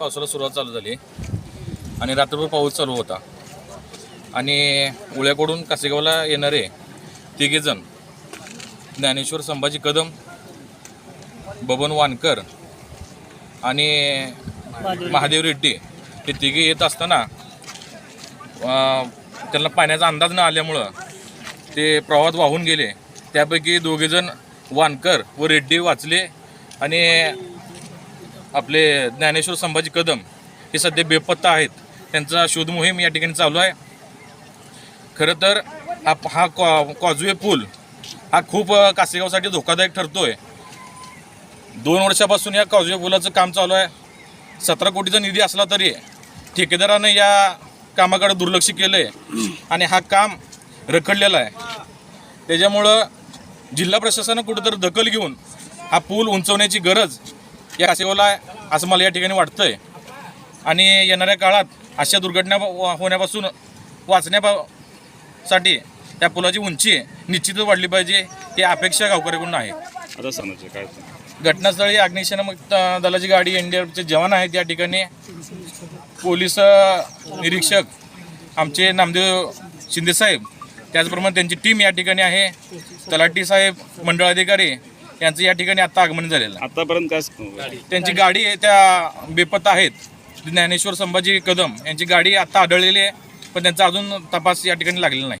पावसाला सुरुवात चालू झाली. आणि रात्रभर पाऊस चालू होता. आणि उळ्याकडून कासेगावला येणारे तिघेजण ज्ञानेश्वर संभाजी कदम बबन वानकर आणि महादेव रेड्डी हे तिघे येत असताना त्यांना पाण्याचा अंदाज न आल्यामुळं ते प्रवाहात वाहून गेले. त्यापैकी दोघेजण वानकर व रेड्डी वाचले आणि आपले ज्ञानेश्वर संभाजी कदम हे सध्या बेपत्ता आहेत. त्यांचा शोध मोहीम या ठिकाणी चालू आहे. खरं तर हा हा कॉ कॉजवे पूल हा खूप कासेगावसाठी धोकादायक आहे दोन वर्षापासून या कॉजवे पुलाचं काम चालू आहे. सतरा कोटीचा निधी असला तरी ठेकेदारानं या कामाकडे दुर्लक्ष केलं आहे आणि हा काम रखडलेला आहे. त्याच्यामुळं जिल्हा प्रशासनानं कुठंतरी दखल घेऊन हा पूल उंचवण्याची गरज या कासेगावला आहे असं मला या ठिकाणी वाटतंय. आणि येणाऱ्या काळात अशा दुर्घटना होण्यापासून वाचण्यासाठी त्या पुलाची उंची निश्चितच वाढली पाहिजे ही अपेक्षा गावकऱ्याकडून आहे. आता सांगायचं काय? घटनास्थळी अग्निशमन द- दलाची गाडी एन डी आरचे जवान आहेत या ठिकाणी. पोलीस निरीक्षक आमचे नामदेव शिंदेसाहेब त्याचप्रमाणे त्यांची टीम या ठिकाणी आहे. तलाठी साहेब मंडळ अधिकारी यांचं या ठिकाणी आता आगमन झालेलं आहे. आतापर्यंत काय त्यांची गाडी आहे त्या बेपत्ता आहेत. ज्ञानेश्वर संभाजी कदम यांची गाडी आता आढळलेली आहे पण त्यांचा अजून तपास या ठिकाणी लागलेला नाही.